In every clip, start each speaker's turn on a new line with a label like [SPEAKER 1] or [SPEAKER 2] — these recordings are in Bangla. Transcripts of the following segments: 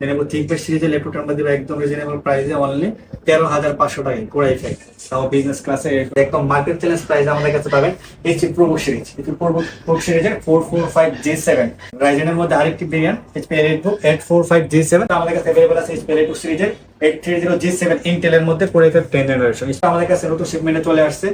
[SPEAKER 1] লেনোভো থিঙ্কপ্যাড সিরিজের ল্যাপটপটা একদম রিজনেবল প্রাইসে অনলি তেরো হাজার পাঁচশো কোরাই ফাইভ তাও বিজনেস ক্লাসে একদম মার্কেট চ্যালেঞ্জ আমাদের কাছে পাবেন। HP pro series HP pro pro সিরিজের four four five G seven রাইজেনের মধ্যে আরেকটি variant book eight four five G seven আমাদের কাছে অ্যাভেলেবল আছে এইচপি এলিট সিরিজের eight three zero G seven ইন্টেলের মধ্যে কোরাই ফাইভ টেন জেনারেশন আমাদের কাছে নতুন শিপমেন্টে চলে আসছে।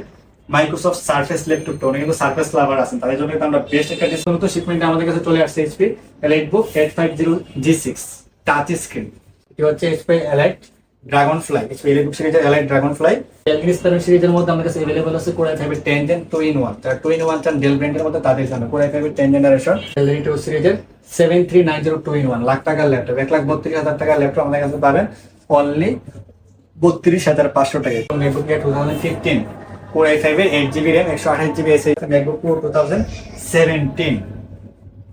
[SPEAKER 1] মাইক্রোসফট সার্ফেস ল্যাপটপ অনেক কিন্তু সার্ফেস লাভার আছেন, তাদের জন্য আমরা বেস্ট একটা ডিসকাউন্ট শিপমেন্টে আমাদের কাছে চলে আসছে HP Elite Book eight five zero G six touch screen এটি হচ্ছে HP Elite Dragon Fly HP electric সিরিজের অ্যালাইট ড্রাগন ফ্লাই ডেলগ্রিস সিরিজের মধ্যে আমাদের কাছে অ্যাভেলেবল আছে কোরাই ফাইভের ten gen two in one যারা টু ইন ওয়ান চান ডেল ব্র্যান্ডের মধ্যে তাদের জন্য কোরাই ফাইভের টেন জেনারেশন ডেলগ্রি টু সিরিজের seven three nine zero two in one lakh টাকার ল্যাপটপ এক লাখ বত্রিশ হাজার টাকার ল্যাপটপ আমাদের কাছে পাবেন। অনলি বত্রিশ হাজার পাঁচশো টাকা। MacBook air two thousand fifteen core i ফাইভের এইট জিবি র্যাম একশো আঠাশ জিবি এসে MacBook pro two thousand seventeen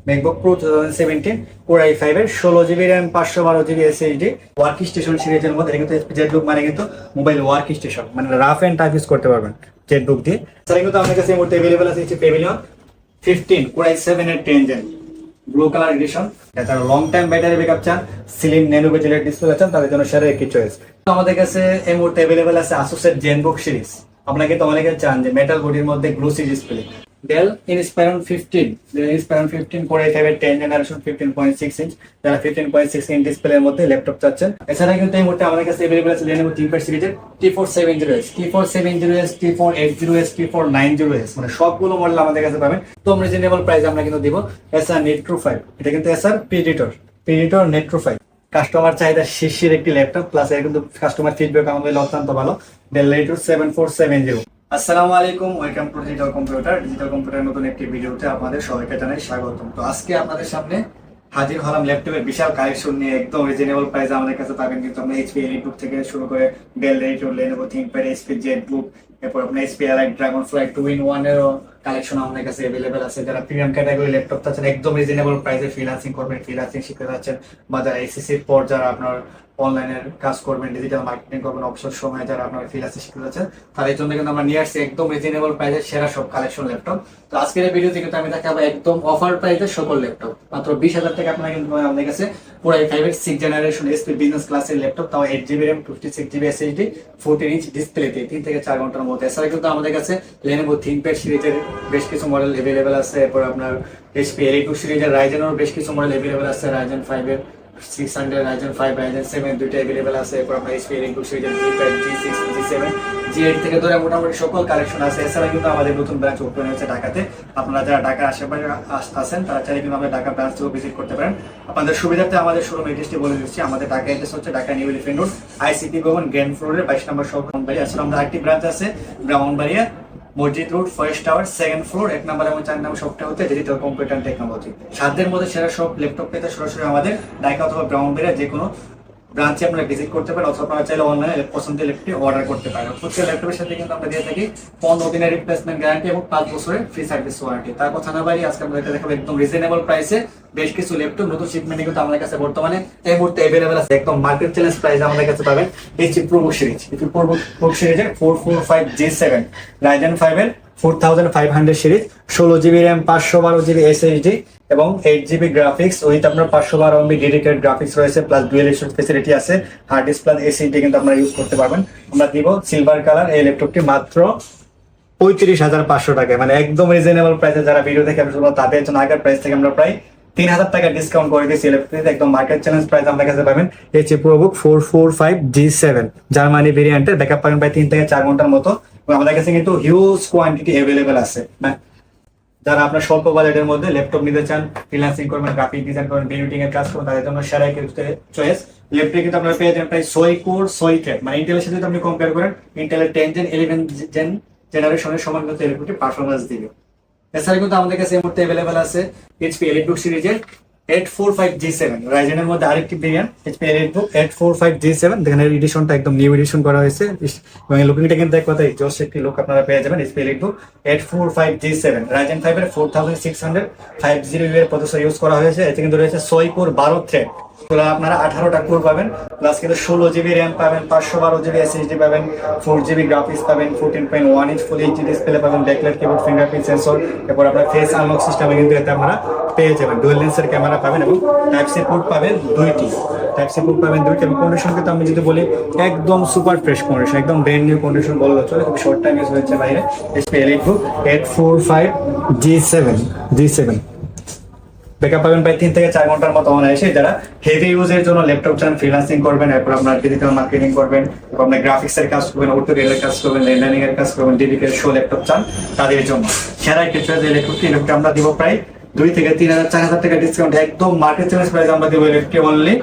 [SPEAKER 1] MacBook pro two thousand seventeen core I ফাইভের ষোলো জিবি র্যাম পাঁচশো বারো জিবি এসএসডি ওয়ার্ক স্টেশন সিরিজের মধ্যে কিন্তু জেটবুক মানে কিন্তু মোবাইল ওয়ার্ক স্টেশন মানে রাফ অ্যান্ড টাইপ ইউজ করতে পারবেন জেটবুক দিয়ে। তাহলে কিন্তু আমাদের কাছে এই মুহূর্তে অ্যাভেলেবল আছে হচ্ছে pavilion fifteen core I seven এর ten gen blue colour edition যারা লং টাইম ব্যাটারি ব্যাকআপ চান সিলিং ন্যানো বেজেলের ডিসপ্লে চান, তাদের জন্য সেরা একটি চয়েস আমাদের কাছে এই মুহূর্তে অ্যাভেলেবল আছে আসুসের জেনবুক সিরিজ আপনাকে তো অনেকে চান যে মেটাল বডির মধ্যে glossy display Dell Inspiron fifteen Inspiron fifteen core ফাইভের ten generation fifteen point six inch যারা ফিফটিন পয়েন্ট সিক্স ইঞ্চ ডিসপ্লের মধ্যে ল্যাপটপ চাচ্ছেন। এছাড়া কিন্তু এই মুহূর্তে আমাদের কাছে অ্যাভেলেবল আছে লেনোভো থিঙ্কপ্যাড সিরিজের T four seven zero S T four seven zero S T four eight zero S T four nine zero S মানে সবগুলো মডেল আমাদের কাছে পাবেন। তো রিজনেবল প্রাইস আমরা কিন্তু দিব এসআর নেট্রো ফাইভ এটা কিন্তু Acer Predator Predator Nitro five customer চাহিদা শীর্ষের একটি ল্যাপটপ প্লাস এর কিন্তু কাস্টমার ফিডব্যাক আমাদের অত্যন্ত ভালো। Dell Latitude seven four seven zero আসসালামু আলাইকুম, welcome to digital computer digital computer নতুন একটি ভিডিওতে আপনাদের সবাইকে জানাই স্বাগতম। তো আজকে আপনাদের সামনে হাজির হলাম ল্যাপটপের বিশাল কালেকশন নিয়ে, একদম রিজনেবল প্রাইসে আমাদের কাছে পাবেন কিন্তু আমরা এইচপি এলিটবুক থেকে শুরু করে Dell Latitude Lenovo ThinkPad HP ZBook এরপর আপনার HP elite dragonfly two in one এরও কালেকশন আমাদের কাছে অ্যাভেলেবেল আছে। যারা প্রিমিয়াম ক্যাটাগরি ল্যাপটপ চাচ্ছেন, একদম রিজনেবল প্রাইসে ফ্রিলান্সিং করবেন ফ্রিলান্সিং শিখতে যাচ্ছেন বা যারা এসএসসির পর যারা আপনার অনলাইনের কাজ করবেন ডিজিটাল মার্কেটিং করবেন, অবসর সময়ে যারা আপনার ফ্রিলান্সিং শিখতে যাচ্ছেন তাদের জন্য কিন্তু আমরা নিয়ে আসছি একদম রিজনেবল প্রাইসে সেরা সব কালেকশন ল্যাপটপ তো আজকের এই ভিডিওতে কিন্তু আমি দেখাবো একদম অফার প্রাইসে সকল ল্যাপটপ মাত্র বিশ হাজার টাকা আপনারা কিন্তু আমাদের কাছে পুরো ফাইভ এর সিক্স জেনারেশন এসপি বিজনেস ক্লাসের ল্যাপটপ তাও eight GB RAM fifty six GB SSD fourteen inch ডিসপ্লেতে তিন থেকে চার ঘণ্টার মধ্যে। এছাড়া কিন্তু আমাদের কাছে লেনোভো থিঙ্কপ্যাড সিরিজের বেশ কিছু মডেল অ্যাভেলেবেল আছে। এরপর আপনার এইচপি এলি টু সিরিজের রাইজেনেরও বেশ কিছু মডেল অ্যাভেলেবেল আছে রাইজেন ফাইভের six hundred Ryzen five Ryzen seven দুইটা অ্যাভেলেবেল আছে। এরপর আপনার এইচপি টু সিরিজের G five G six G seven G eight থেকে ধরে মোটামুটি সকল কালেকশন আছে। এছাড়া কিন্তু আমাদের নতুন ব্রাঞ্চ ওপেন হয়েছে ঢাকাতে। আপনারা যারা ঢাকার আশেপাশে আস- আছেন, তারা চাইলে কিন্তু আমাদের ঢাকা ব্রাঞ্চ ভিজিট করতে পারেন। আপনাদের সুবিধার্থে আমাদের শোরুম এড্রেসটি বলে দিচ্ছি। আমাদের ঢাকা এড্রেস হচ্ছে Dhaka new elephant road ICT ভবন গ্র্যান্ড ফ্লোরের বাইশ নম্বর সব ব্রাহ্মণবাড়ি আসলে আমাদের আরেকটি ব্রাঞ্চ আছে, ব্রাহ্মণবাড়িয়া। মসজিদ road forest tower second floor এক নাম্বার এবং চার নাম্বার শপটা হচ্ছে ডিজিটাল কম্পিউটার টেকনোলজি সাধ্যের মধ্যে সেরা সব ল্যাপটপ পেতে সরাসরি আমাদের ডাইকা অথবা ব্রাউন ব্রাহ্মণবাড়িয়া যে কোনো ব্রাঞ্চে আপনারা ভিজিট করতে পারেন অথবা আপনারা চাইলে অনলাইনে পছন্দের ল্যাপটপটি অর্ডার করতে পারেন। প্রত্যেক ল্যাপটপের সাথে কিন্তু আমরা দিয়ে থাকি পনেরো দিনের রিপ্লেসমেন্ট গ্যারান্টি এবং পাঁচ বছরের ফ্রি সার্ভিস ওয়ারেন্টি তার কথা না বাড়ি আজকে আমাদের দেখাবো একদম রিজনেবল প্রাইসে বেশ কিছু ল্যাপটপ নতুন শিপমেন্টে কিন্তু আমাদের কাছে বর্তমানে এই মুহূর্তে অ্যাভেলেবেল আছে। একদম মার্কেট চ্যালেঞ্জ প্রাইস আমাদের কাছে পাবেন HP pro series HP pro pro সিরিজের four four five G seven Ryzen ফাইভের four thousand five hundred series ষোলো জিবি র্যাম পাঁচশো বারো জিবি এস এসএসডি এবং এইট জিবি গ্রাফিক্স উইথ আপনার পাঁচশো বারো এমবি ডেডিকেটেড গ্রাফিক্স রয়েছে প্লাস ডুয়েল স্টোরেজ ফেসিলিটি আছে হার্ড ডিস্ক প্লাস এসএসডি কিন্তু আপনারা ইউজ করতে পারবেন। আমরা দিব সিলভার কালার এই ল্যাপটপটি মাত্র পঁয়ত্রিশ হাজার পাঁচশো টাকায়। মানে একদম রিজনেবল প্রাইসে যারা ভিডিও দেখে আমি তাদের জন্য আগের প্রাইস থেকে আমরা প্রায় তিন হাজার টাকা ডিসকাউন্ট করে দিয়েছি ইলেকট্রিক একদম মার্কেট চ্যালেঞ্জ প্রাইস আমাদের কাছে পাবেন। H ProBook four four five G seven Germany ভেরিয়েন্টের ব্যাকআপ পাবেন প্রায় তিন থেকে চার ঘণ্টার মতো। আমাদের কাছে কিন্তু হিউজ কোয়ান্টিটি অ্যাভেলেবেল আছে। হ্যাঁ। যারা আপনার স্বল্প বাজেটের মধ্যে ল্যাপটপ নিতে চান ফ্রিল্যান্সিং করবেন গ্রাফিক ডিজাইন করবেন বিউটিং এর কাজ করবেন, তাদের জন্য সেরা চয়েস ল্যাপটপে কিন্তু আপনারা পেয়ে যাবেন প্রায় কোর সই থ্রেড মানে ইন্টেলের সাথে যদি আপনি কম্পেয়ার করেন ইন্টেলের টেন জেন ইলেভেন জেন জেনারেশনের সমান কিন্তু পারফরমেন্স দিবে। এছাড়া কিন্তু আমাদের কাছে এই মুহূর্তে অ্যাভেলেবেল আছে এইচপি এলিটবুক সিরিজের eight four five G seven রাইজেনের মধ্যে আরেকটি variant HP EliteBook eight four five G seven দেখেন এডিশনটা একদম নিউ এডিশন করা হয়েছে। এবং লুকিংটা কিন্তু এক কথাই আপনারা পেয়ে যাবেন HP EliteBook eight four five G seven Ryzen ফাইভের four thousand six hundred five zero এর প্রসেসর ইউজ করা হয়েছে। কিন্তু রয়েছে ছয় কোর বারো থ্রেড তোলা আপনারা আঠারোটা কোর পাবেন প্লাস কিন্তু ষোলো জিবি র্যাম পাবেন, পাঁচশো বারো জিবি এসএসডি পাবেন ফোর জিবি গ্রাফিক্স পাবেন fourteen point one inch full HD display পাবেন ব্যাকলাইট কিবোর্ড ফিঙ্গারপ্রিন্ট সেন্সর এরপর আপনার ফেস আনলক সিস্টেমে কিন্তু এতে আপনারা পেয়ে যাবেন। ডুয়েল লেন্সের ক্যামেরা পাবেন এবং টাইপ সি পোর্ট পাবেন দুইটি। টাইপ সি পোর্ট পাবেন দুইটা এবং কন্ডিশন কিন্তু আমি যদি বলি একদম সুপার ফ্রেশ কন্ডিশন একদম ব্র্যান্ড নিউ কন্ডিশন বলা চলে খুব শর্ট টাইম ইউজ হয়েছে বাইরে। HP elite book eight four five G seven G seven backup পাবেন প্রায় তিন থেকে চার ঘণ্টার মতো অনায়াসে যারা হেভি ইউজের জন্য ল্যাপটপ চান ফ্রিল্যান্সিং করবেন, এরপর আপনার ডিজিটাল মার্কেটিং করবেন, এরপর আপনার গ্রাফিক্স এর কাজ করবেন অটোকের কাজ করবেন লেন্ডারিং এর কাজ করবেন ডিডিকের শো ল্যাপটপ চান, তাদের জন্য। সেরা একটি চয়েস ইলেকট্রিক ইলেকট্রিক আমরা দিব প্রায় দুই থেকে তিন হাজার, চার হাজার টাকা ডিসকাউন্ট একদম মার্কেট চ্যালেঞ্জ প্রাইস আমরা দিব ইলেকট্রিক অনলি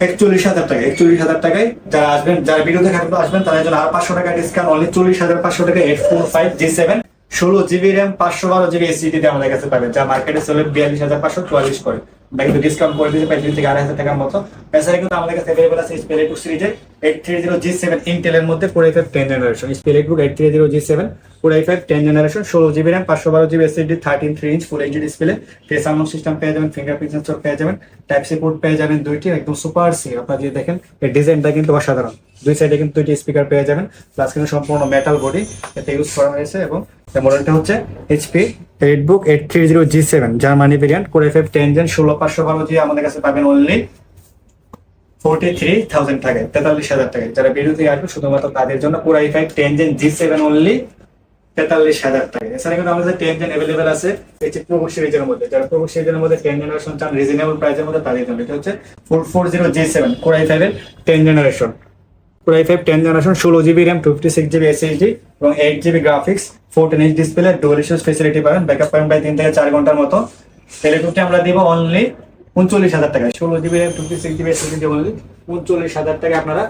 [SPEAKER 1] একচল্লিশ হাজার টাকা একচল্লিশ হাজার টাকায় যারা আসবেন, যারা ভিডিও দেখে আসবেন, তাদের জন্য আর পাঁচশো টাকা ডিসকাউন্ট অনলি চল্লিশ হাজার পাঁচশো টাকা eight four five G seven ষোলো জিবি র্যাম, পাঁচশো বারো জিবি এসিডি তে আমাদের কাছে পাবেন, যা মার্কেটে চলে বিয়াল্লিশ হাজার পাঁচশো চুয়াল্লিশ করে। আমরা কিন্তু ডিসকাউন্ট করে পারি, দুই থেকে আড়াই হাজার টাকার মতো। এছাড়া কিন্তু আমাদের কাছে অ্যাভেলেবল আছে স্পেলে টু সিরিজের eight three zero G seven ইন্টেলের মধ্যে four five ten generation স্পেলে book eight three zero G seven four five ten generation ষোলো জিবি র্যাম, পাঁচশো বারো GB SSD thirteen three inch full HD display face unlock system পেয়ে যাবেন ফিঙ্গারপ্রিন্ট সেন্সর পেয়ে যাবেন টাইপ সি পোর্ট পেয়ে যাবেন দুইটি, একদম সুপার সি আপনারা যদি দেখেন এই ডিজাইনটা কিন্তু অসাধারণ। দুই সাইডে কিন্তু দুইটি স্পিকার পেয়ে যাবেন প্লাস কিন্তু সম্পূর্ণ মেটাল বডি এতে ইউজ করা হয়েছে এবং মডেলটা হচ্ছে HP রেডবুক eight three zero G seven Germany variant core F F ten gen ষোলো পাঁচশো বারো জি আমাদের কাছে পাবেন অনলি ফোর্টি থ্রি থাউজেন্ড টাকায়, তেতাল্লিশ হাজার টাকায়। যারা থেকে আসবে, শুধুমাত্র তাদের জন্য পুরো I five ten gen G seven only তেতাল্লিশ হাজার টাকা এছাড়া কিন্তু আমাদের টেন জেন অ্যাভেলেবেল আছে যে প্রভু সিরিজের মধ্যে। যারা প্রভু সিরিজের মধ্যে টেন জেনারেশন চান রিজনেবল প্রাইসের মধ্যে তাদের জন্য। এটা হচ্ছে four four zero G seven core i ফাইভের ten generation core i five ten generation ষোলো GB RAM fifty six GB SSD এবং eight GB graphics fourteen H display dual facility পাবেন ব্যাকআপ পাবেন প্রায় তিন থেকে চার ঘণ্টার মতো। টেলিটুকটি আমরা দিব অনলি উনচল্লিশ হাজার টাকা ষোলো GB RAM fifty six GB SSD only উনচল্লিশ হাজার টাকা আপনারা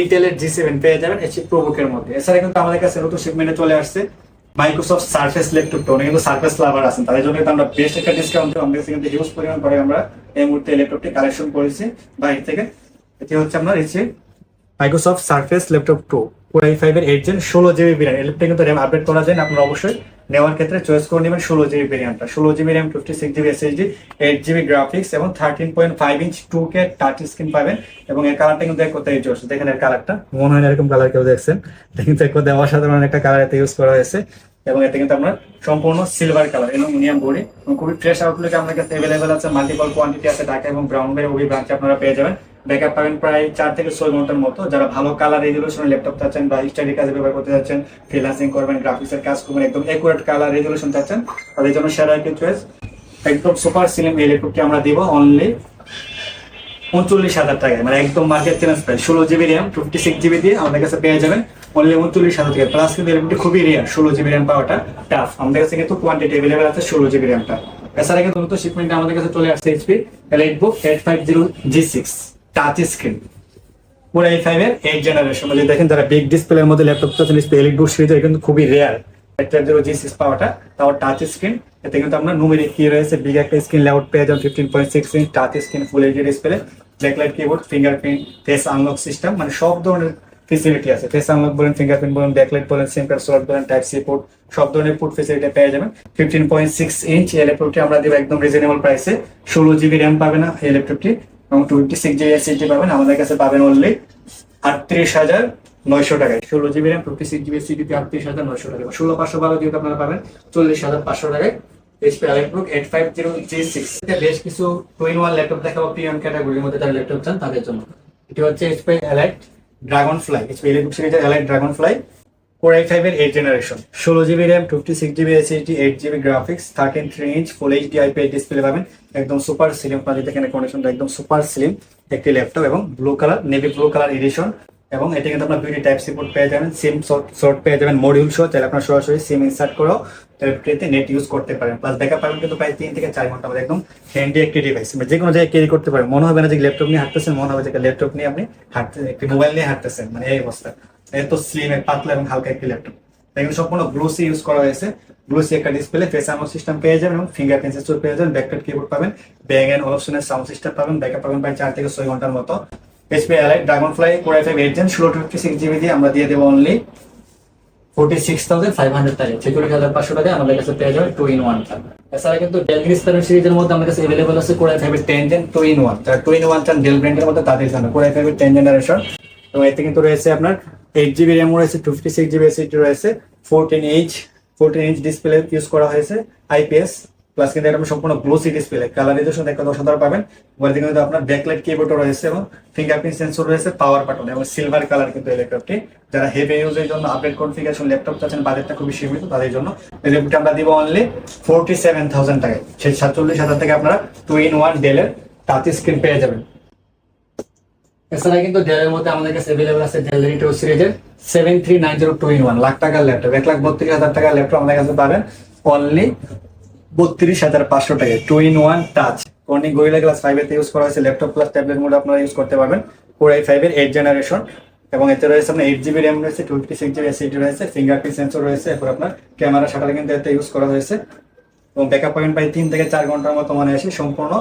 [SPEAKER 1] ইন্টেলের জি সেভেন পেয়ে যাবেন এসি প্রোবুকের মধ্যে। এছাড়া কিন্তু আমাদের কাছে নতুন শিপমেন্টে চলে আসছে মাইক্রোসফট সার্ফেস ল্যাপটপটা অনেক কিন্তু সার্ফেস লাভার আছেন, তাদের জন্য আমরা বেস্ট একটা ডিসকাউন্ট আমাদের কাছে কিন্তু হিউজ পরিমাণ করে আমরা এই মুহূর্তে ল্যাপটপটি কালেকশন করেছি। বাইরে থেকে এটি হচ্ছে আপনার যে Microsoft surface laptop two core i five এর এইট জেন ষোলো জিবি এই ল্যাপটপ কিন্তু র্যাম আপডেট করা যায় আপনারা অবশ্যই নেওয়ার ক্ষেত্রে চয়েস করে নেবেন ষোলো জিবি ভেরিয়েন্টটা ষোলো GB RAM fifty six GB SSD eight GB graphics এবং thirteen point five inch two K touch screen পাবেন এবং এর কালারটা কিন্তু এক কোথায় হচ্ছে দেখেন এর কালারটা মনে হয় এরকম কালার কেউ দেখছেন। কিন্তু এক কোথায় অসাধারণ একটা কালার এতে ইউজ করা হয়েছে এবং এতে কিন্তু আমরা সম্পূর্ণ সিলভার কালার অ্যালুমিনিয়াম বডি এবং খুবই ফ্রেশ আউটলুক আমাদের কাছে অ্যাভেলেবেল আছে। মাল্টিপল কোয়ান্টিটি আছে ঢাকা এবং ব্রাউন বাই ওই ব্রাঞ্চে আপনারা পেয়ে যাবেন। ব্যাকআপ পাবেন প্রায় চার থেকে ছয় ঘণ্টার মতো। যারা ভালো কালার রেজলিউশন ল্যাপটপ চাচ্ছেন বা স্টাডি কাজে ব্যবহার করতে যাচ্ছেন ফ্রিল্যান্সিং করবেন গ্রাফিক্সের কাজ করবেন, একদম একুরেট কালার রেজলিউশন চাচ্ছেন, তাদের জন্য সেরা একটি চয়েস একদম সুপার সিলিম এই ল্যাপটপটি আমরা দিব অনলি উনচল্লিশ হাজার টাকায়। মানে একদম মার্কেট চ্যালেঞ্জ প্রাইস ষোলো GB RAM fifty six GB দিয়ে আমাদের কাছে পেয়ে যাবেন অনলি উনচল্লিশ হাজার টাকা প্লাস কিন্তু এরকমটি খুবই রেয়ার ষোলো জিবি র্যাম পাওয়াটা টাফ আমাদের কাছে কিন্তু কোয়ান্টিটি অ্যাভেলেবেল আছে ষোলো জিবি র্যামটা এছাড়া কিন্তু নতুন শিপমেন্ট আমাদের কাছে চলে আসছে HP elite book eight five zero G six touch screen পুরো এই ফাইভ এর এইট জেনারেশন যদি দেখেন যারা বিগ ডিসপ্লের মধ্যে ল্যাপটপ চাচ্ছেন এলিট বুক সিরিজের কিন্তু খুবই রেয়ার ফাইভ জিরো সিক্স পাওয়াটা তাও টাচ স্ক্রিন এতে কিন্তু আপনার নুমেরিক কি রয়েছে বিগ একটা স্ক্রিন লেআউট পেয়ে যাবেন fifteen point six inch touch screen full HD display backlight keyboard fingerprint face unlock system মানে সব ধরনের ফেসিলিটি আছে। ফেস আনলক বলেন ফিঙ্গারপ্রিন্ট বলেন ব্যাকলাইট বলেন সিম কার্ড স্লট বলেন টাইপ সি পোর্ট সব ধরনের পোর্ট ফেসিলিটি পেয়ে যাবেন। ফিফটিন পয়েন্ট সিক্স ইঞ্চ এই ল্যাপটপটি আমরা দেবো একদম রিজনেবল প্রাইসে ষোলো জিবি র্যাম পাবে না এই ল্যাপটপটি এবং টোয়েন্টি সিক্স জিবি এসএসডি পাবেন, আমাদের কাছে পাবেন অনলি আটত্রিশ হাজার নয়শো টাকায়। ষোলো GB RAM fifty six GB সিডিতে আটত্রিশ হাজার নয়শো টাকা ষোলো পাঁচশো বারো যেহেতু আপনারা পাবেন, চল্লিশ হাজার পাঁচশো টাকায়। HP EliteBook eight five zero G six বেশ কিছু টু ইন ওয়ান ল্যাপটপ দেখাবো প্রিমিয়াম ক্যাটাগরির মধ্যে যারা ল্যাপটপ চান, তাদের জন্য। এটি হচ্ছে HP Elite Dragonfly HP electric সিরিজের Elite Dragonfly Core i five এর এইট জেনারেশন ষোলো GB RAM fifty six GB SSD eight GB graphics thirteen three inch full HD IPS display পাবেন। একদম সুপার স্লিম আপনাদের এখানে কন্ডিশনটা একদম সুপার স্লিম, একটি ল্যাপটপ এবং blue colour navy blue colour edition এবং এটা কিন্তু আপনার দুইটি টাইপ সিপোর্ট পেয়ে যাবেন সিম শর্ট পেয়ে যাবেন মডিউল সহ, তাহলে আপনার সরাসরি সিম ইনসার্ট করেও ল্যাপটপটিতে নেট ইউজ করতে পারেন। প্লাস ব্যাকআপ পাবেন কিন্তু প্রায় তিন থেকে চার ঘণ্টা একদম হ্যান্ডি একটি ডিভাইস যে কোনো জায়গায় ক্যারি করতে পারেন, মনে হবে না যে ল্যাপটপ নিয়ে হাঁটতেছেন, মনে হবে যে ল্যাপটপ নিয়ে আপনি হাঁটতে, একটি মোবাইল নিয়ে হাঁটতেছেন। মানে এই অবস্থা। এত স্লিম পাতলা এবং হালকা একটি ল্যাপটপ এখানে সম্পূর্ণ গ্লোসি ইউজ করা হয়েছে। গ্লোসি একটা ডিসপ্লে ফেস আনলক সিস্টেম পেয়ে যাবেন এবং ফিঙ্গার সেন্সর পেয়ে যাবেন ব্যাকপ্যাড কিবোর্ড পাবেন ব্যাং এন্ড অপশনের সাউন্ড সিস্টেম পাবেন ব্যাকআপ পাবেন প্রায় চার থেকে ছয় ঘণ্টার মতো। HP Elite Dragonfly Core five eight gen ষোলো ফিফটি সিক্স জিবি দিয়ে আমরা দিয়ে দেবো only forty six thousand five hundred টাকা ছেচল্লিশ হাজার পাঁচশো টাকা আমাদের কাছে পেয়ে যাবে টু ইন ওয়ান এছাড়া কিন্তু ডেল গ্রিস্তারের সিরিজের মধ্যে আমাদের কাছে এভেলেবল আছে কোরআই ফাইভের ten gen two in one যারা টু ইন ওয়ান চান ডেল ব্র্যান্ডের মধ্যে, তাদের জন্য কোরআই ফাইভের টেন জেনারেশন এবং এতে কিন্তু রয়েছে আপনার এইট জিবি র্যাম রয়েছে ফিফটি সিক্স জিবি রয়েছে fourteen H fourteen inch display use করা হয়েছে আইপিএস প্লাস কিন্তু এটা সম্পূর্ণ গ্লোসি ডিসপ্লে কালারাইজেশন দেখতে অসাধারণ পাবেন। মোবাইল কিন্তু আপনার ব্যাকলাইট কিবোর্ডও রয়েছে এবং ফিঙ্গারপ্রিন্ট সেন্সর রয়েছে পাওয়ার বাটন এবং সিলভার কালার কিন্তু এই ল্যাপটপটি যারা হেভি ইউজের জন্য আপডেট কনফিগারেশন ল্যাপটপ চাচ্ছেন বাজেটটা খুবই সীমিত তাদের জন্য। এই ল্যাপটপটি আমরা দিব অনলি ফোরটি সেভেন থাউজেন্ড টাকায়। সেই সাতচল্লিশ হাজার থেকে আপনারা টু ইন ওয়ান ডেলের টাচ স্ক্রিন পেয়ে যাবেন। এছাড়া কিন্তু ডেলের মধ্যে আমাদের কাছে অ্যাভেলেবল আছে ডেল রিটো সিরিজের seven three nine zero two in one lakh টাকার ল্যাপটপ। এক লাখ বত্রিশ হাজার টাকার ল্যাপটপ আমাদের কাছে পাবেন। অনলি বত্রিশ হাজার পাঁচশো টাকায়। Two in one touch Corning Gorilla glass five use করা হয়েছে ল্যাপটপ প্লাস ট্যাবলেট মোড আপনারা ইউজ করতে পারবেন। কোরাই ফাইভের এইট জেনারেশন এবং এতে রয়েছে আপনার এইট জিবি র্যাম রয়েছে two fifty six GB SSD রয়েছে ফিঙ্গারপ্রিন্ট সেন্সর রয়েছে, এরপর আপনার ক্যামেরা শাটার কিন্তু এতে ইউজ করা হয়েছে। এবং ব্যাকআপ পয়েন্ট প্রায় তিন থেকে চার ঘণ্টার মতো মানে আসে সম্পূর্ণ।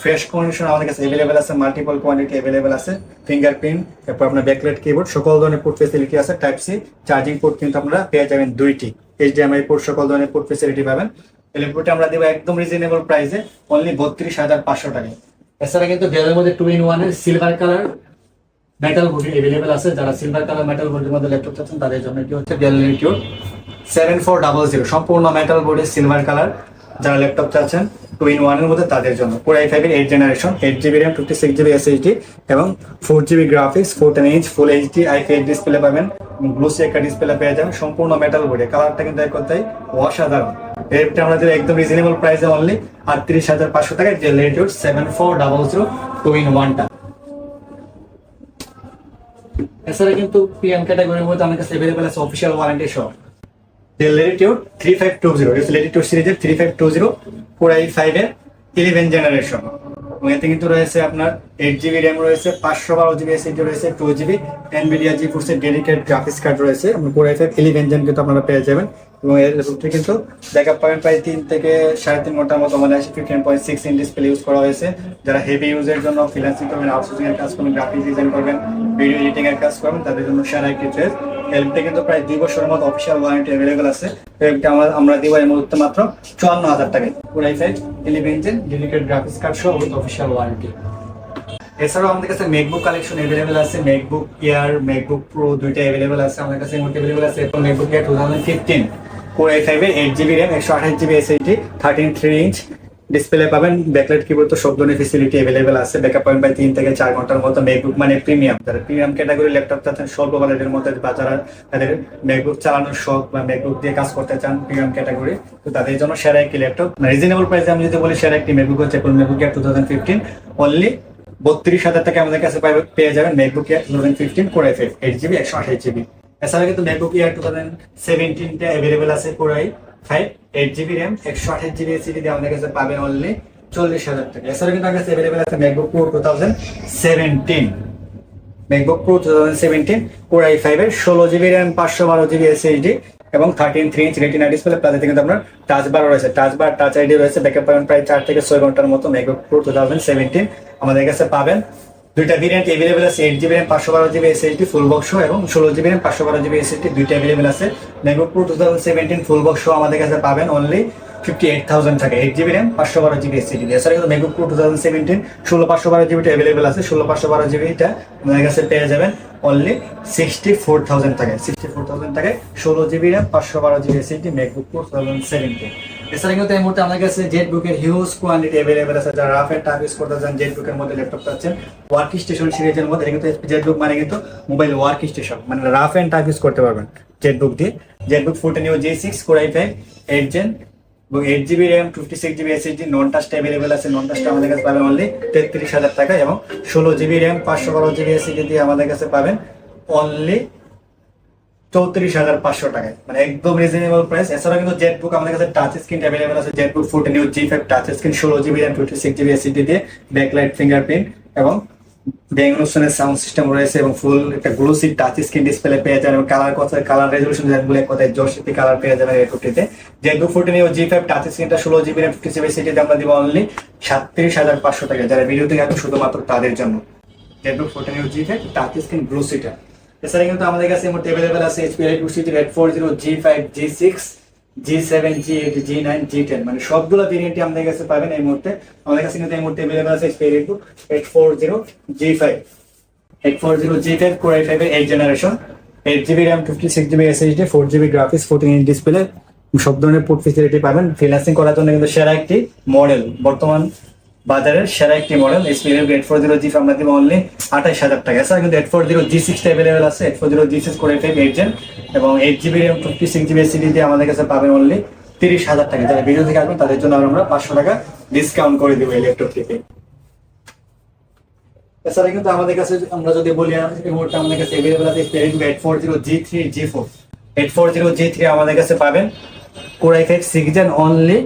[SPEAKER 1] ফ্রেশ কন্ডিশন আমাদের কাছে অ্যাভেলেবেল আছে মাল্টিপল কোয়ান্টিটি অ্যাভেলেবেল আছে ফিঙ্গারপ্রিন্ট তারপর আপনার ব্যাকলেট কিবোর্ড সকল ধরনের পোর্ট ফেসিলিটি আছে টাইপ সি চার্জিং পোর্ট কিন্তু আপনারা পেয়ে যাবেন দুইটি এইচডিএমআই পোর্ট সকল ধরনের পোর্ট ফেসিলিটি পাবেন। ল্যাপটপটা আমরা দেবো একদম রিজনেবল প্রাইসে অনলি বত্রিশ হাজার পাঁচশো টাকায় এছাড়া কিন্তু ডেলের মধ্যে টু ইন ওয়ানের silver colour metal body available আছে যারা সিলভার কালার মেটাল বডির মধ্যে ল্যাপটপ চাচ্ছেন তাদের জন্য কি হচ্ছে Latitude seven four double zero সম্পূর্ণ মেটাল বডি সিলভার কালার যারা ল্যাপটপ চাচ্ছেন টু ইন ওয়ানের মধ্যে তাদের জন্য। ফোর আই ফাইভের eight generation eight GB RAM fifty six GB SSD এবং four GB graphics fourteen inch full HD IPS display পাবেন। গ্লুসি একটা ডিসপ্লে পেয়ে যাবেন। সম্পূর্ণ মেটাল বডি কালারটা কিন্তু এক কথায় অসাধারণ। এটা আমাদের একদম রিজনেবল প্রাইসে অনলি আটত্রিশ হাজার পাঁচশো টাকায়। যে Latitude seven four double zero two in ওয়ানটা এছাড়া কিন্তু পিএম ক্যাটাগরির মধ্যে আমার কাছে অ্যাভেলেবল আছে অফিসিয়াল ওয়ারেন্টি সহ। Dell Latitude three five two zero Latitude সিরিজের three five two zero Core i ফাইভের ইলেভেন জেনারেশন এতে কিন্তু রয়েছে আপনার এইট জিবি র্যাম রয়েছে, পাঁচশো বারো জিবি এসএসডি রয়েছে টু জিবি এনভিডিয়া জি ফোর্সের ডেডিকেট গ্রাফিক্স কার্ড রয়েছে। Core i five eleven gen কিন্তু আপনারা পেয়ে যাবেন। এবং এর রুটটি কিন্তু ব্যাকআপ পাবেন প্রায় তিন থেকে সাড়ে তিন ঘণ্টার মতো মানে fifteen point six inch display use করা হয়েছে। যারা হেভি ইউজের জন্য ফ্রিল্যান্সিং করবেন আউটসোর্সিং এর কাজ করবেন গ্রাফিক্স ডিজাইন করবেন ভিডিও এডিটিং এর কাজ করবেন, তাদের জন্য সেরা একটি ড্রেস হেল্পটা কিন্তু প্রায় দুই বছরের মতো অফিসিয়াল ওয়ারেন্টি অ্যাভেলেবল আছে। হেল্পটা আমরা আমরা দিব এই মুহূর্তে মাত্র চুয়ান্ন হাজার টাকায়। পুরাই ডেডিকেট গ্রাফিক্স কার্ড সহ অফিসিয়াল ওয়ারেন্টি এছাড়াও আমাদের কাছে মেকবুক কালেকশন অ্যাভেলেবেল আছে। মেকবুক ইয়ার মেকবুক প্রো দুইটা অ্যাভেলেবেল আছে আমাদের কাছে। অ্যাভেলেবেল আছে এরপর MacBook two thousand fifteen Core i eight GB RAM একশো আঠাশ GB SSD thirteen three inch display পাবেন ব্যাকলাইট কিবোর্ড তো সব ধরনের ফেসিলিটি অ্যাভেলেবেল আছে। ব্যাকআপ পয়েন্ট বাই তিন থেকে চার ঘণ্টার মতো মেকবুক মানে প্রিমিয়াম যারা প্রিমিয়াম ক্যাটাগরি ল্যাপটপ চাচ্ছেন, স্বল্প বাজেটের মধ্যে বা যারা তাদের মেকবুক চালানোর শখ বা মেকবুক দিয়ে কাজ করতে চান প্রিমিয়াম ক্যাটাগরি তো তাদের জন্য সেরা একটি ল্যাপটপ রিজনেবল প্রাইসে আমি যদি বলি, সেরা একটি মেকবুক হচ্ছে MacBook Air two thousand fifteen only বত্রিশ হাজার টাকা আমাদের কাছে পেয়ে যাবেন MacBook Air two thousand fifteen করে এইট জিবি একশো আঠাশ জিবি এছাড়া কিন্তু মেকবুক ইয়ার টু থাউজেন্ড সেভেন্টিনটা অ্যাভেলেবেল আছে পুরাই ফাইভ, এইট জিবি র্যাম, একশো আঠাশ জিবি এসিডি দিয়ে আমাদের কাছে পাবেন অনলি চল্লিশ হাজার টাকা। এছাড়া কিন্তু আমার কাছে অ্যাভেলেবেল আছে MacBook Pro two thousand seventeen MacBook Pro two thousand seventeen Core i ফাইভের ষোলো জিবি র্যাম, পাঁচশো বারো জিবি এসএসডি এবং thirteen three inch Retina display plus কিন্তু আপনার টাচ বার রয়েছে। টাচ বার টাচ আইডি রয়েছে। ব্যাকআপ পাবেন প্রায় চার থেকে ছয় ঘণ্টার মতো MacBook Pro two thousand seventeen আমাদের কাছে পাবেন। দুইটা ভেরিয়েন্ট এভেলেবেল আছে এইট জিবি র্যাম পাঁচশো বারো জিবি এসএসডি ফুল বক্স এবং ষোলো জিবি র্যাম পাঁচশো বারো জিবি এসএসডি দুইটা অ্যাভেলেবেল আছে। MacBook Pro two thousand seventeen full box আমাদের কাছে পাবেন অনলি ফিফটি এইট থাউজেন্ড থাকে এইট জিবি র্যাম পাঁচশো বারো জিবি এসএসডি এছাড়া কিন্তু MacBook Pro two thousand seventeen ষোলো, পাঁচশো বারো জিবিটা অ্যাভেলেবেল আছে, ষোলো, পাঁচশো বারো জিবিটা আমাদের কাছে পেয়ে যাবেন অনলি সিক্সটি ফোর থাউজেন্ড থাকে সিক্সটি ফোর থাউজেন্ড থাকে ষোলো জিবি র্যাম পাঁচশো বারো GB SSD MacBook Pro two thousand seventeen এছাড়া কিন্তু এই মুহূর্তে আমাদের কাছে জেট বুকের হিউজ কোয়ান্টিটি অ্যাভেলেবেল আছে। যারা রাফ এন্ড টাফ ইউজ করতে চান জেট বুকের মধ্যে ল্যাপটপ পাচ্ছেন ওয়ার্ক স্টেশন সিরিজের মধ্যে কিন্তু জেট বুক মানে কিন্তু মোবাইল ওয়ার্ক স্টেশন মানে রাফ এন্ড টাফ ইউজ করতে পারবেন জেট বুক দিয়ে। ZBook fourteen U G six Core i five eight gen এবং eight GB RAM fifty six GB SSD non টাচটা available আছে। নন টাচটা আমাদের কাছে পাবেন অনলি তেত্রিশ হাজার টাকা এবং ষোলো জিবি র্যাম পাঁচশো বারো জিবি এসএসডি দিয়ে আমাদের কাছে পাবেন অনলি চৌত্রিশ হাজার পাঁচশো টাকায়। মানে একদম রিজনেবল প্রাইস এছাড়া কিন্তু জেট বুক আমাদের কাছে টাচ স্ক্রিন অ্যাভেলেবল আছে। Z fourteen U G five touch screen ষোলো GB RAM fifty six GB SSD দিয়ে ব্যাকলাইট ফিঙ্গারপ্রিন্ট এবং ব্যাংলোসনের সাউন্ড সিস্টেম রয়েছে এবং ফুল একটা গ্লোসি টাচ স্ক্রিন ডিসপ্লে পেয়ে যাবেন এবং কালার কথা কালার রেজলিউশন যেগুলো এক কথায় জোরসিপি কালার পেয়ে যাবেন এই কুটিতে Z fourteen U G five touch স্ক্রিনটা ষোলো GB RAM fifty GB SSD আমরা দিব অনলি সাতত্রিশ হাজার পাঁচশো টাকা যারা ভিডিও থেকে এখন শুধুমাত্র তাদের জন্য। ZBook fourteen U G five touch screen গ্লোসিটা এছাড়া কিন্তু আমাদের কাছে মুহূর্তে অ্যাভেলেবেল আছে HP eight two red four zero G five G six G seven G eight G nine G ten মানে সবগুলো ভেরিয়েন্টই আমাদের কাছে পাবেন এই মুহূর্তে। আমাদের কাছে কিন্তু এই মুহূর্তে অ্যাভেলেবেল আছে HP eight eight four zero G five eight four zero G five Core i ফাইভের eight generation eight GB RAM fifty six GB SSD four GB graphics fourteen inch display সব ধরনের পোর্ট ফেসিলিটি পাবেন। ফ্রিল্যান্সিং করার জন্য কিন্তু সেরা একটি মডেল বর্তমান বাজারের সেরা একটি মডেল এসপিএল এইট ফোর জিরো জি আমরা দিব অনলি আঠাইশ হাজার টাকা এছাড়া কিন্তু eight four zero G six available আছে। Eight four zero G six করে ফাইভ এইট জেন এবং eight GB RAM fifty six GB SSD দিয়ে আমাদের কাছে পাবেন অনলি তিরিশ হাজার টাকা। যারা ভিডিও থেকে আসবেন, তাদের জন্য আমরা পাঁচশো টাকা ডিসকাউন্ট করে দেবো এই ল্যাপটপ থেকে। এছাড়া কিন্তু আমাদের কাছে আমরা যদি বলি এই মুহূর্তে আমাদের কাছে অ্যাভেলেবল আছে eight four zero G three G four eight four zero G three আমাদের কাছে পাবেন। Core i five six gen only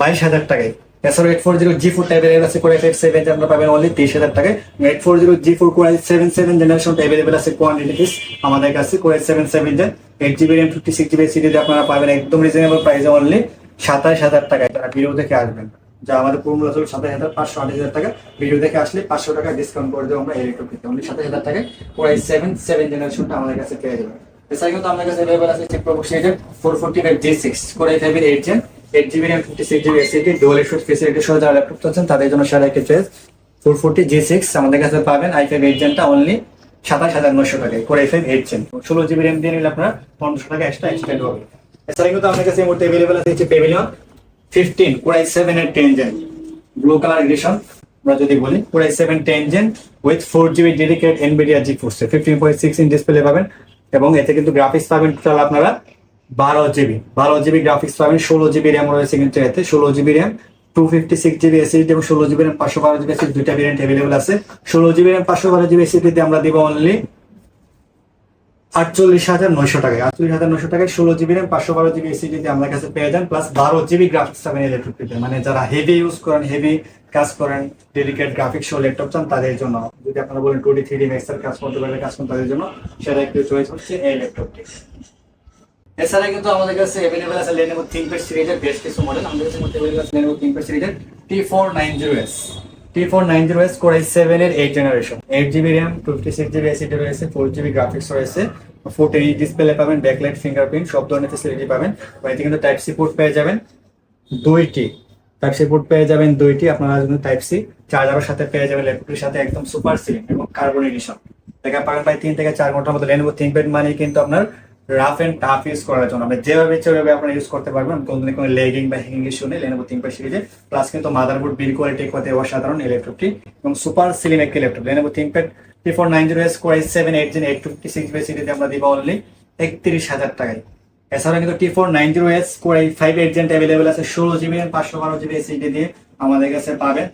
[SPEAKER 1] বাইশ হাজার টাকায়। এছাড়াও eight four zero G four available আছে কোরাই ফাইভ সেভেন আমরা পাবেন অনলি তেইশ হাজার টাকায়। Eight four zero G four Core i seven seven generation available আছে কোয়ান্টিটি পিস আমাদের কাছে Core i seven seven gen eight GB RAM fifty six GB সিডিতে আপনারা পাবেন একদম রিজনেবল প্রাইসে অনলি সাতাশ হাজার টাকায়। তারা ভিডিও দেখে আসবেন, যা আমাদের পুরো মূল্য ছিল সাতাশ হাজার পাঁচশো আঠাশ হাজার টাকা ভিডিও দেখে আসলে পাঁচশো টাকা ডিসকাউন্ট করে দেবো আমরা ইলেকট্রিক অনলি সাতাশ হাজার টাকায় কোরাই সেভেন সেভেন জেনারেশনটা আমাদের কাছে পেয়ে যাবেন। এছাড়া কিন্তু আমাদের কাছে অ্যাভেলেবল আছে যে প্রবো সিরিজের four forty five G six Core i ফাইভের eight gen eight GB RAM fifty six GB SSD dual export facility সহ যারা ল্যাপটপ চাচ্ছেন, তাদের জন্য সেরা একটি choice four forty G six আমাদের কাছে পাবেন আই ফাইভ এইট জেনটা অনলি সাতাশ হাজার নশো টাকায় Core i five eight gen ষোলো জিবি র্যাম দিয়ে নিলে আপনার পনেরোশো টাকা এক্সট্রা এক্সটেন্ড হবে। এছাড়া কিন্তু আমাদের কাছে এই মুহূর্তে অ্যাভেলেবল আছে হচ্ছে Pavilion fifteen Core i seven এর ten gen blue colour edition আমরা যদি বলি Core i seven ten gen with four GB dedicate Nvidia G ফোর্সে fifteen point six inch display পাবেন। এবং এতে কিন্তু গ্রাফিক্স পাবেন টোটাল আপনারা বারো জিবি। বারো জিবি গ্রাফিক্স পাবেন ষোলো জিবি র্যাম রয়েছে কিন্তু এতে। ষোলো GB RAM two fifty six GB SSD এবং ষোলো জিবি র্যাম পাঁচশো বারো জিবি এসিডি দুইটা ভেরিয়েন্ট অ্যাভেলেবল আছে। ষোলো জিবি র্যাম পাঁচশো বারো জিবি এসিডিতে আমরা দিব অনলি আটচল্লিশ হাজার নয়শো টাকায়। আটচল্লিশ হাজার নয়শো টাকায় ষোলো জিবি র্যাম পাঁচশো বারো জিবি এসিডিতে আমাদের কাছে পেয়ে যান। প্লাস বারো জিবি গ্রাফিক্স পাবেন ইলেকট্রিক মানে যারা হেভি ইউজ করেন হেভি কাজ করেন ডেডিকেট গ্রাফিক্স সহ ল্যাপটপ চান, তাদের জন্য। যদি আপনারা বলেন টু ডি থ্রি ডি ম্যাক্সের কাজ করতে পারলে কাজ করেন, তাদের জন্য সেটা একটু চয়েস হচ্ছে এই ল্যাপটপটি এছাড়া কিন্তু আমাদের কাছে অ্যাভেলেবল আছে Lenovo ThinkPad সিরিজের বেশ কিছু মডেল আমাদের কাছে অ্যাভেলেবল আছে Lenovo ThinkPad সিরিজের T490S T490S Core i7 এর 8 generation 8 GB RAM 56 GB SSD রয়েছে 4 জিবি গ্রাফিক্স রয়েছে 4 ইঞ্চি ডিসপ্লে পাবেন ব্যাকলাইট ফিঙ্গারপ্রিন্ট সব ধরনের ফ্যাসিলিটি পাবেন। এতে কিন্তু টাইপ সি পোর্ট পেয়ে যাবেন দুইটি। টাইপ সি পোর্ট পেয়ে যাবেন দুইটি। আপনারা কিন্তু টাইপ সি চার্জারের সাথে পেয়ে যাবেন ল্যাপটপের সাথে একদম সুপার সিলিং এবং কার্বন এডিশন দেখা পাবেন প্রায় তিন থেকে চার ঘণ্টার মতো Lenovo ThinkPad মানে কিন্তু আপনার রাফ এন্ড টাফ ইউজ করার জন্য। আপনি যেভাবে ইচ্ছে ওইভাবে আপনারা ইউজ করতে পারবেন। কোনো দিনে কোনো লেগিং বা হ্যাঙ্গিং ইস্যু নেই। Lenovo ThinkPad সিরিজে। প্লাস কিন্তু মাদারবোর্ড বিল কোয়ালিটি কথা অসাধারণ এই ল্যাপটপটি এবং সুপার সিলিম একটি laptop Lenovo ThinkPad T490S Core i7 8 Gen 856 GB সিরিজে আমরা দিব অনলি একত্রিশ হাজার টাকায়। এছাড়া কিন্তু T four nine zero S Core i five eight gen available আছে। ষোলো জিবি পাঁচশো বারো জিবি এসিডি দিয়ে আমাদের কাছে পাবেন।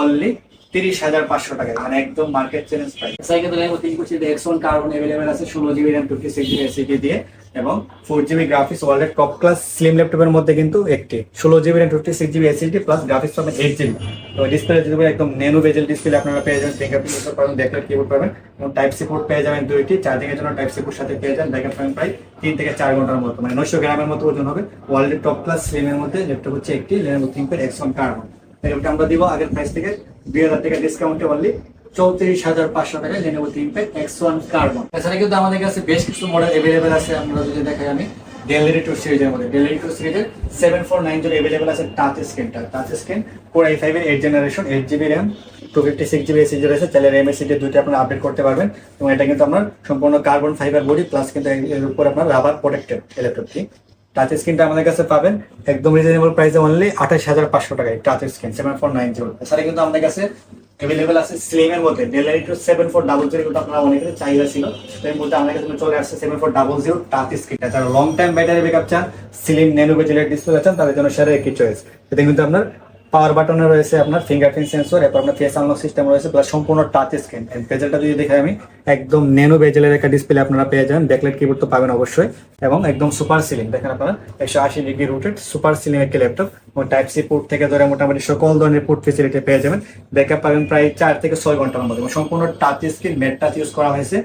[SPEAKER 1] অনলি তিরিশ হাজার পাঁচশো টাকায় মানে একদম মার্কেট চ্যালেঞ্জ প্রাইস কিন্তু তিন কোচি এক্স ওয়ান কার্বন অ্যাভেলেবেল আছে, ষোলো GB RAM fifty six GB SSD দিয়ে, এবং ফোর জিবি গ্রাফিক্স ওয়ার্ল্ডের টপ ক্লাস স্লিম ল্যাপটপের মধ্যে কিন্তু একটি। ষোলো GB RAM fifty six GB SSD plus graphics পাবেন এইট জিবি তো ডিসপ্লে যদি একদম নেনো বেজেল ডিসপ্লে আপনারা পেয়ে যাবেন ফিঙ্গারপ্রিন্ট ইউজ পাবেন ব্যাকলাইট কিবোর্ড পাবেন, এবং টাইপ সি পোর্ট পেয়ে যাবেন দুইটি চার্জিং এর জন্য টাইপ সি পোর্ট সাথে পেয়ে যাবেন ব্যাকআপ পাবেন প্রায় তিন থেকে চার ঘণ্টার মতো মানে নয়শো গ্রামের মতো ওজন হবে। ওয়ার্ল্ডের টপ ক্লাস স্লিমের মধ্যে ল্যাপটপ হচ্ছে একটি Lenovo ThinkPad X one carbon এরকম আমরা দিব আগের প্রাইস থেকে দুই হাজার টাকা ডিসকাউন্টে অনলি চৌত্রিশ হাজার পাঁচশো টাকায় Lenovo ThinkPad X one carbon এছাড়া কিন্তু আমাদের কাছে বেশ কিছু মডেল অ্যাভেলেবেল আছে, আমরা যদি দেখাই আমি। ডেলিভারি টু সিরিজের মধ্যে ডেলিভারি টু সিরিজের seven four nine zero available আছে টাচ স্ক্রিনটা টাচ স্ক্রিন কোর আই ফাইভের eight generation eight GB RAM two fifty six GB SSD রয়েছে তাহলে র্যাম এসিডি দুইটা আপনার আপডেট করতে পারবেন। এবং এটা কিন্তু আপনার সম্পূর্ণ কার্বন ফাইবার বডি প্লাস কিন্তু এর উপর আপনার রাবার প্রোটেক্টেড ল্যাপটপটি টাচ স্ক্রিনটা আমাদের কাছে পাবেন। একদম রিজনেবল প্রাইসে অনলি আঠাশ হাজার পাঁচশো টাকায় touch screen seven four nine zero এছাড়া কিন্তু আমাদের কাছে অ্যাভেলেবেল আছে স্লিমের মধ্যে। Delivery two seven four double zero কিন্তু আপনারা অনেকের চাহিদা ছিল। এর মধ্যে আমাদের কাছে চলে আসছে seven four double zero touch স্ক্রিনটা যারা লং টাইম ব্যাটারি ব্যাকআপ চান স্লিম নেনুবে জেলের ডিসপ্লে চান, তাদের জন্য সেরা একটি চয়েস এতে কিন্তু আপনার পাওয়ার বাটনে রয়েছে আপনার ফিঙ্গারপ্রিন্ট সেন্সর এরপর আপনার ফেস আনলক সিস্টেম রয়েছে প্লাস সম্পূর্ণ টাচ স্ক্রিন বেজেলটা যদি দেখে আমি, একদম ন্যানো বেজেলের একটা ডিসপ্লে আপনারা পেয়ে যাবেন ব্যাকলাইট কিবোর্ড তো পাবেন অবশ্যই। এবং একদম সুপার সিলিং দেখেন আপনারা, একশো আশি ডিগ্রি রুটেড সুপার সিলিং একটি ল্যাপটপ এবং টাইপ সি পোর্ট থেকে ধরে মোটামুটি সকল ধরনের পোর্ট ফেসিলিটি পেয়ে যাবেন। ব্যাকআপ পাবেন প্রায় চার থেকে ছয় ঘণ্টার মধ্যে। এবং সম্পূর্ণ touch screen matte touch use করা হয়েছে।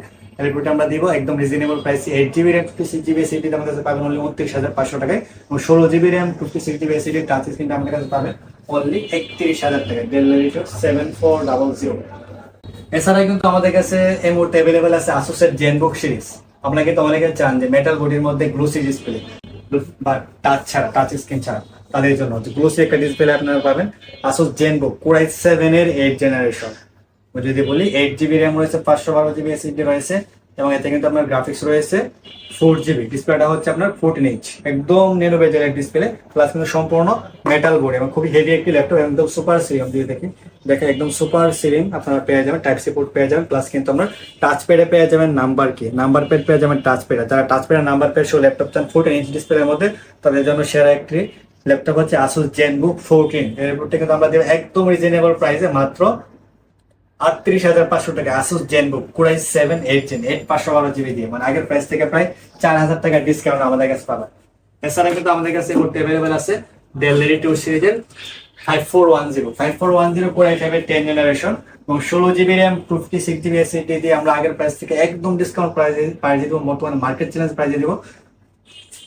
[SPEAKER 1] রিপোর্টে আমরা দিব একদম reasonable price eight GB RAM fifty six GB SSD আমাদের কাছে পাবেন অনলি উনত্রিশ হাজার পাঁচশো টাকায়। এবং ষোলো GB RAM fifty six GB SSD touch স্ক্রিনটা আমাদের কাছে পাবেন। অনলি একত্রিশ হাজার টাকা। Delivery seven four double zero এছাড়া কিন্তু আমাদের কাছে এই মুহূর্তে অ্যাভেলেবেল আছে আসুসের জেনবুক সিরিজ আপনারা কিন্তু অনেকে চান যে মেটাল বডির মধ্যে গ্লুসি ডিসপ্লে বা টাচ ছাড়া টাচ স্ক্রিন ছাড়া, তাদের জন্য। গ্লুসি একটা ডিসপ্লে আপনারা পাবেন Asus ZenBook core I seven এর এইট জেনারেশন যদি বলি এইট জিবি র্যাম রয়েছে, পাঁচশো বারো জিবি এসএসডি রয়েছে এবং এতে কিন্তু আপনার গ্রাফিক্স রয়েছে ফোর জিবি ডিসপ্লেটা হচ্ছে আপনার ফোরটিন ইঞ্চ একদম নেনো বেজের এক ডিসপ্লে প্লাস কিন্তু সম্পূর্ণ মেটাল বোর্ড এবং খুবই হেভি একটি ল্যাপটপ একদম সুপার সিরিয়াম দিয়ে দেখি। দেখে একদম সুপার সিরিম আপনারা পেয়ে যাবেন টাইপ সি পোর্ট পেয়ে যাবেন প্লাস কিন্তু আমরা টাচ প্যাডে পেয়ে যাবেন নাম্বার কি নাম্বার প্যাড পেয়ে যাবেন টাচ প্যাডে যারা টাচ প্যাডে নাম্বার প্যাড সহ ল্যাপটপ চান ফোরটিন ইঞ্চ ডিসপ্লের মধ্যে, তাদের জন্য সেরা একটি ল্যাপটপ হচ্ছে আসুস জেনবুক ফোরটিন এর বোর্ডটা কিন্তু আমরা দেবো একদম রিজনেবল প্রাইসে মাত্র আটত্রিশ হাজার পাঁচশো টাকা Asus ZenBook core i seven eight gen eight পাঁচশো বারো জিবি দিয়ে। মানে আগের প্রাইস থেকে প্রায় চার হাজার টাকা ডিসকাউন্ট আমাদের কাছে পাবেন। এছাড়া কিন্তু আমাদের কাছে মুহূর্তে অ্যাভেলেবেল আছে ডেল টু সিরিজের five four one zero five four one zero core I ফাইভের টেন জেনারেশন এবং ষোলো GB RAM fifty six GB SSD দিয়ে আমরা আগের প্রাইস থেকে একদম ডিসকাউন্ট প্রাইসে প্রাইসে দেবো, বর্তমানে মার্কেট চ্যালেঞ্জ প্রাইসে দেবো।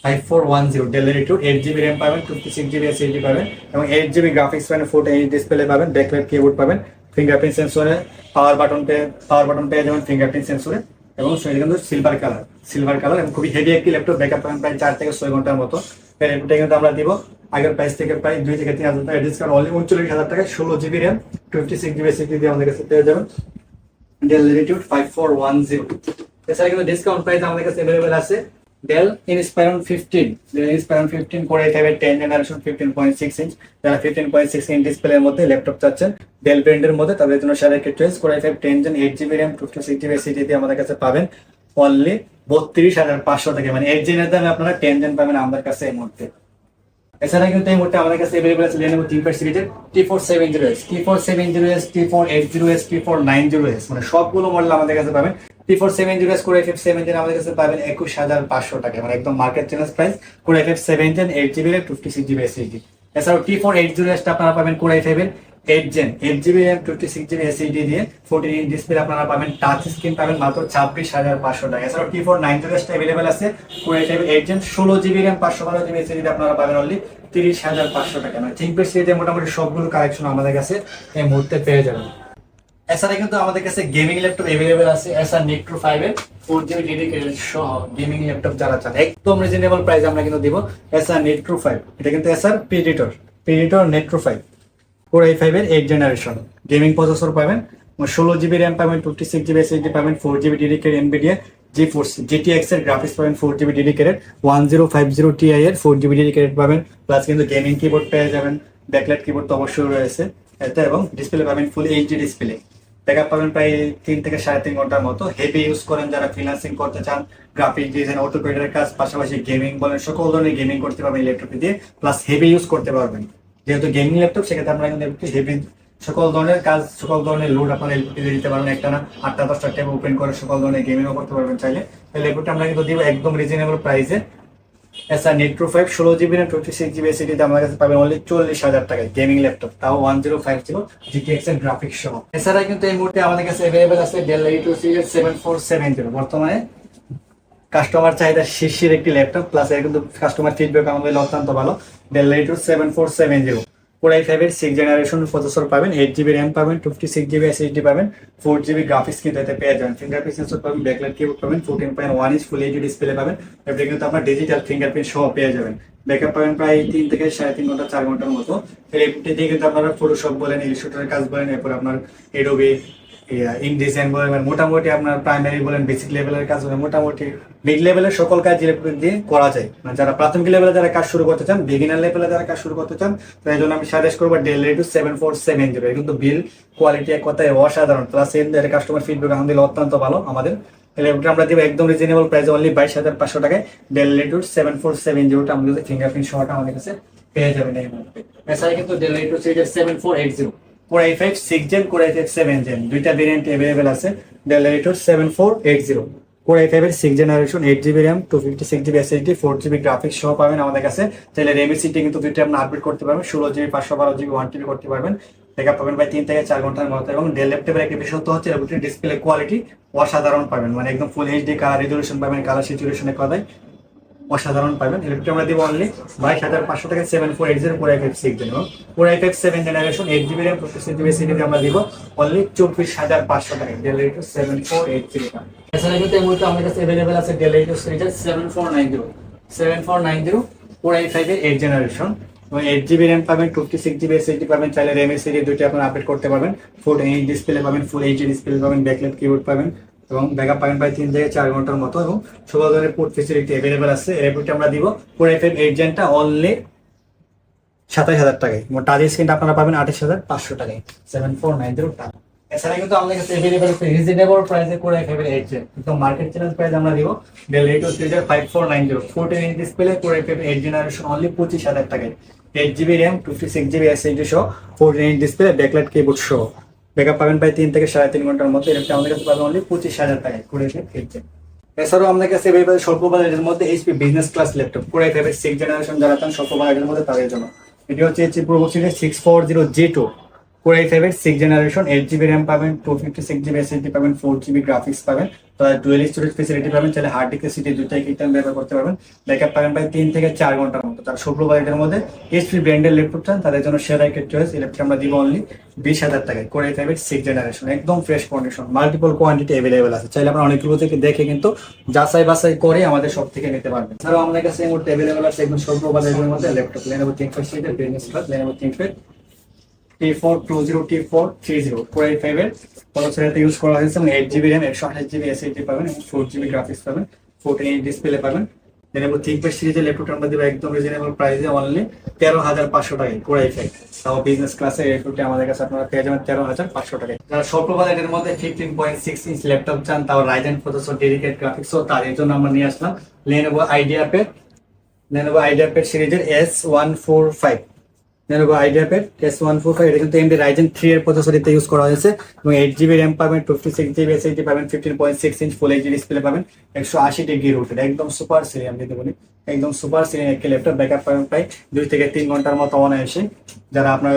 [SPEAKER 1] Five four one zero delivery two eight GB RAM পাবেন ফিফটি সিক্স জিবি এসএসডি পাবেন এবং এইট জিবি গ্রাফিক্স পাবেন ফোর এইচ ডিসপ্লে পাবেন ব্যাকলাইট কিবোর্ড পাবেন। ফিঙ্গারপ্রিন্ট সেন্সরে পাওয়ার বাটন পাওয়ার বাটন পেয়ে যাবেন ফিঙ্গারপ্রিন্ট সেন্সরে এবং সেটা কিন্তু সিলভার কালার সিলভার কালার এবং খুবই হেভি একটি ল্যাপটপ ব্যাকআপ পাবেন প্রায় চার থেকে ছয় ঘণ্টার মতো। এটা কিন্তু আমরা দিব, আগের প্রাইস থেকে প্রায় দুই থেকে তিন হাজার টাকা ডিসকাউন্ট অনলি উনচল্লিশ হাজার টাকা ষোলো GB RAM twenty six GB SSD দিয়ে আমাদের কাছে পেয়ে যাবেন। Dell Latitude five four one zero এছাড়া কিন্তু ডিসকাউন্ট প্রাইস আমাদের কাছে অ্যাভেলেবেল আছে Dell Inspiron fifteen Dell Inspiron fifteen করে থাকবে ten generation fifteen point six inch যারা ফিফটিন পয়েন্ট সিক্স ইঞ্চ ডিসপ্লের মধ্যে ল্যাপটপ চাচ্ছেন ডেল ব্র্যান্ডের মধ্যে তাদের জন্য সারা চয়েস করে five ten gen eight GB RAM two two six GB SSD আমাদের কাছে পাবেন অনলি বত্রিশ হাজার পাঁচশো টাকা মানে এইট জেনের দামে আপনারা টেন জেন পাবেন আমাদের কাছে এই মুহূর্তে। এছাড়া কিন্তু এই মুহূর্তে আমাদের কাছে এভেলেবল আছে লেনোভো থিংকপ্যাড সিরিজের T four seven zero S T four seven zero S T four eight zero S T four nine zero S মানে সবগুলো মডেল আমাদের কাছে পাবেন। ফোর সেভেন করে এফ জেন আমাদের কাছে পাবেন একুশ হাজার পাঁচশো টাকা। মানে একদম মার্কেট চ্যালেঞ্জ প্রাইস করে F gen eight GB fifty six GB এছাড়াও টি ফোর এইট জিরো এসটা আপনারা পাবেন করে ফাইভের eight gen eight GB fifty six GB দিয়ে ফোরটিন ইঞ্চ ডিসপ্লে আপনারা পাবেন টাচ স্ক্রিন পাবেন মাত্র ছাব্বিশ হাজার পাঁচশো টাকা। এছাড়াও টি ফোর নাইন জিরো এসটা অ্যাভেলেবেল আছে, করে ফাইভের এইট জেন ষোলো জিবি র্যাম পাঁচশো বারো জিবি এসএসডি আপনারা পাবেন অনলি তিরিশ হাজার পাঁচশো টাকা। মানে থিঙ্কপ্যাড সিরিজের মোটামুটি সবগুলো কালেকশন আমাদের কাছে এই মুহূর্তে পেয়ে যাবেন। এছাড়া কিন্তু আমাদের কাছে গেমিং ল্যাপটপ এভেলেবেল আছে এসআর নিকট্রো ফাইভ এর ফোর জিবি ডেডিকেটেড সহ গেমিং ল্যাপটপ যারা চান, একদম রিজনেবল প্রাইস আমরা কিন্তু দিব এসআর নেট্রো ফাইভ এটা কিন্তু Acer Predator Predator Nitro five four I five এর এইট জেনারেশন গেমিং প্রসেসর পাবেন, ষোলো জিবি র্যাম পাবেন ফিফটি সিক্স জিবি এসএসডি পাবেন four GB dedicated NVIDIA GeForce GTX এর গ্রাফিক্স পাবেন four GB dedicated one zero five zero Ti এর ফোর জিবি ডেডিকেটেড পাবেন প্লাস কিন্তু গেমিং কিবোর্ড পেয়ে যাবেন। ব্যাকলাইট কিবোর্ড তো অবশ্যই রয়েছে। এতে এবং ডিসপ্লে পাবেন ফুল এইচডি ডিসপ্লে ব্যাকআপ পাবেন প্রায় তিন থেকে সাড়ে তিন ঘণ্টার মতো। হেভি ইউজ করেন যারা ফ্রিল্যান্সিং করতে চান গ্রাফিক ডিজাইন অটোপেডের কাজ, পাশাপাশি গেমিং বলেন, সকল ধরনের গেমিং করতে পারবেন ল্যাপটপ দিয়ে। প্লাস হেভি ইউজ করতে পারবেন। যেহেতু গেমিং ল্যাপটপ সেক্ষেত্রে আপনারা কিন্তু একটু হেভি সকল ধরনের কাজ, সকল ধরনের লোড আপনারা এলপিটি দিয়ে দিতে পারবেন। একটা না আটটা দশটা ট্যাব ওপেন করে সকল ধরনের গেমিংও করতে পারবেন চাইলে। ল্যাপটপটা আমরা কিন্তু দিব একদম রিজনেবল প্রাইসে এসআর নেট্রো ফাইভ, ষোলো জিবি না টোয়েন্টি সিক্স জিবি এসিডিতে আমার কাছে পাবেন অনলি চল্লিশ হাজার টাকায় গেমিং ল্যাপটপ তাও one zero five zero GTX এর গ্রাফিক্স সহ। এছাড়া কিন্তু এই মুহূর্তে আমাদের কাছে অ্যাভেলেবেল আছে Dell two series seven four seven zero বর্তমানে কাস্টমার চাহিদা শীর্ষের একটি ল্যাপটপ প্লাস এর কিন্তু কাস্টমার ফিডব্যাক আমাদের অত্যন্ত ভালো। Dell two seven four seven zero core I ফাইভের সিক্স জেনারেশন প্রসেসর পাবেন এইট জিবি র্যাম পাবেন ফিফটি সিক্স জিবি এসএসডি পাবেন ফোর জিবি গ্রাফিক্স কিন্তু এতে পেয়ে যাবেন। ফিঙ্গারপ্রিন্ট সেন্সর পাবেন ব্যাকলাইট কিবোর্ড পাবেন fourteen point one inch full HD display পাবেন এবারে কিন্তু আপনার ডিজিটাল ফিঙ্গারপ্রিন্ট সহ পেয়ে যাবেন। ব্যাকআপ পাবেন প্রায় তিন থেকে সাড়ে তিন ঘণ্টা, চার ঘণ্টার মতো। এর এমটি দিয়ে কিন্তু আপনারা ফটোশপ বলেন ইলিস্ট্রেটরের কাজ বলেন, এরপর আপনার এডোবি ইন ডিজাইন বলেন মোটামুটি আপনার প্রাইমারি বলেন বেসিক লেভেলের কাজ মোটামুটি মিড লেভেলের সকল কাজ দিয়ে করা যায়। মানে যারা প্রাথমিক লেভেলে যারা কাজ শুরু করতে চান বিগিনার লেভেলে যারা কাজ শুরু করতে চান তাই জন্য আমি সাজেস্ট করব Dell two seven four seven zero কিন্তু বিল কোয়ালিটি এক কথায় অসাধারণ। প্লাস এর কাস্টমার ফিডব্যাক আমাদের অত্যন্ত ভালো আমাদের। ল্যাপটপটা আমরা দিব একদম রিজনেবল প্রাইস অনলি বাইশ হাজার পাঁচশো টাকায়। Dell two seven four seven জিরোটা আমাদের ফিঙ্গারপ্রিন্ট সহটা আমাদের কাছে পেয়ে যাবেন এই মুহূর্তে। এছাড়া কিন্তু ডেল টু সিরিজের seven four eight zero core I five six gen core I five seven gen দুইটা ভেরিয়েন্ট অ্যাভেলেবেল আছে। Dell এইটর seven four eight zero core I ফাইভের six generation eight GB RAM two fifty six GB SSD four GB graphics সহ পাবেন আমাদের কাছে। চাইলে রেমি সিটি কিন্তু দুইটা আপনি আপডেট করতে পারবেন। ষোলো জিবি পাঁচশো বারো জিবি ওয়ান টিবি করতে পারবেন। ব্যাকআপ পাবেন প্রায় তিন থেকে চার ঘণ্টার মতো। এবং ডেল ল্যাপটপের একটি বিশেষত্ব হচ্ছে ডিসপ্লে কোয়ালিটি অসাধারণ পাবেন। মানে একদম ফুল এইচডি কালার রেজলিউশন পাবেন কালার সিচুয়েশনে কথায় অসাধারণ পাবেন। ইলেকট্রিক আমরা দিব অনলি বাইশ হাজার পাঁচশো টাকা seven four eight zero four five six zero four i five seven generation eight GB RAM six GB CD আমরা দিব অনলি চব্বিশ হাজার পাঁচশো টাকা। ডেল এইটু সেভেন ফোর এইট জিরো এছাড়া কিন্তু এই মুহূর্তে আমাদের কাছে অ্যাভেলেবেল আছে ডেল এইটু সিরিজের seven four nine zero seven four nine zero four I ফাইভের এইট জেনারেশন এবং এইট জিবি র্যাম পাবেন ফিফটি সিক্স জিবি এসএসডি পাবেন, চাইলে র্যাম এসএসডি দুইটা আপনার আপডেট করতে পারবেন। ফুল এইচ ডিসপ্লে পাবেন ফুল এইচ ডিসপ্লে পাবেন ব্যাকলেট কিবোর্ড পাবেন। এবং ব্যাকআপ পাবেন প্রায় তিন থেকে চার ঘণ্টার মতো এবং সকল ধরনের পোর্ট ফেসিলিটি অ্যাভেলেবেল আছে। এই রিপোর্টটা আমরা দিব ফোর এফ এম এইট জেনটা অনলি সাতাশ হাজার টাকায়। এবং টাচ স্ক্রিনটা আপনারা পাবেন আঠাশ হাজার পাঁচশো টাকায়। সেভেন ফোর নাইন জিরো টাকা এছাড়া কিন্তু আমাদের কাছে অ্যাভেলেবেল রিজনেবল প্রাইসে করে একেবারে এইট জেন কিন্তু মার্কেট চ্যালেঞ্জ প্রাইস আমরা দিব ডেল থ্রি হাজার five four nine zero fourteen inch display করে একেবারে এইট জেনারেশন অনলি পঁচিশ হাজার টাকায়। Eight GB RAM two fifty six GB S SSD সহ fourteen inch display backlight keyboard সহ। ব্যাকআপ পাবেন প্রায় তিন থেকে সাড়ে তিন ঘণ্টার মধ্যে। এরকম আমাদের কাছে পাবেন অনলি পঁচিশ হাজার টাকায় কুড়ি ফিরছে এছাড়াও আমাদের কাছে এবার স্বল্প বাজেটের মধ্যে এইচপি বিজনেস ক্লাস ল্যাপটপ করে এভাবে সিক্স জেনারেশন যারা চান স্বল্প বাজেটের মধ্যে তাদের জন্য। এটি হচ্ছে HP pro six four zero J two I ফাইভের six generation eight GB RAM পাবেন two fifty six GB SSD পাবেন ফোর জিবি গ্রাফিক্স পাবেন। ডুয়েল স্টোরেজ ফেসিলিটি পাবেন হার্ড ডিস্ক সিটি টাইম ব্যবহার করতে পারবেন। পাবেন প্রায় তিন থেকে চার ঘণ্টার মতো। তার বাজেটের মধ্যে এইচপি ব্র্যান্ডের ল্যাপটপ চান, তাদের জন্য সেরা একটা চয়েস এই ল্যাপটপ আমরা দিব অনলি বিশ হাজার টাকায়। কোর ফাইভের সিক্স জেনারেশন একদম fresh condition multiple quantity available আছে। চাইলে আপনারা অনেকগুলো থেকে দেখে কিন্তু যাচাই বাছাই করে আমাদের সব থেকে নিতে পারবেন। এছাড়াও আমাদের কাছে এই মুহূর্তে অ্যাভেলেবেল আছে একদম স্বল্প মধ্যে laptop business class zero T four three zero four eight ফাইভের প্রসেসরতে ইউজ করা হয়েছে এবং এইট জিবি এসএসডি পাবেন, এবং ফোর জিবি গ্রাফিক্স পাবেন ফোরটিন ইঞ্চ ডিসপ্লে পাবেন। লেনোভো থিংকপ্যাড সিরিজের আমরা একদম রিজনেবল প্রাইসে অনলি তেরো হাজার পাঁচশো টাকায় কোড়াই ফাইভ তাও বিজনেস ক্লাসে আমাদের কাছে আপনারা পেয়ে যাবেন তেরো হাজার পাঁচশো টাকায়। যারা স্বল্প বাজেটের মধ্যে fifteen point six inch laptop চান, তাও রাইজেন প্রসেসর ডেডিকেট গ্রাফিক্স ও তাদের জন্য আমরা নিয়ে আসলাম। Lenovo IdeaPad Lenovo IdeaPad সিরিজের S one four five Lenovo IdeaPad S145 এটা কিন্তু AMD Ryzen 3 এর প্রসেসরিতে ইউজ করা হয়েছে এবং 8 জিবি RAM পাবেন 56 জিবি SSD পাবেন 15.6 ইঞ্চ ফুল ডিসপ্লে পাবেন 180 ডিগ্রি রোটেড একদম সুপার সিরিয়াম আমি যদি বলি, একদম সুপার সিরিয়াম একটা ল্যাপটপ পাবেন প্রায় দুই থেকে তিন ঘণ্টার মতো অনায়াসে। যারা আপনার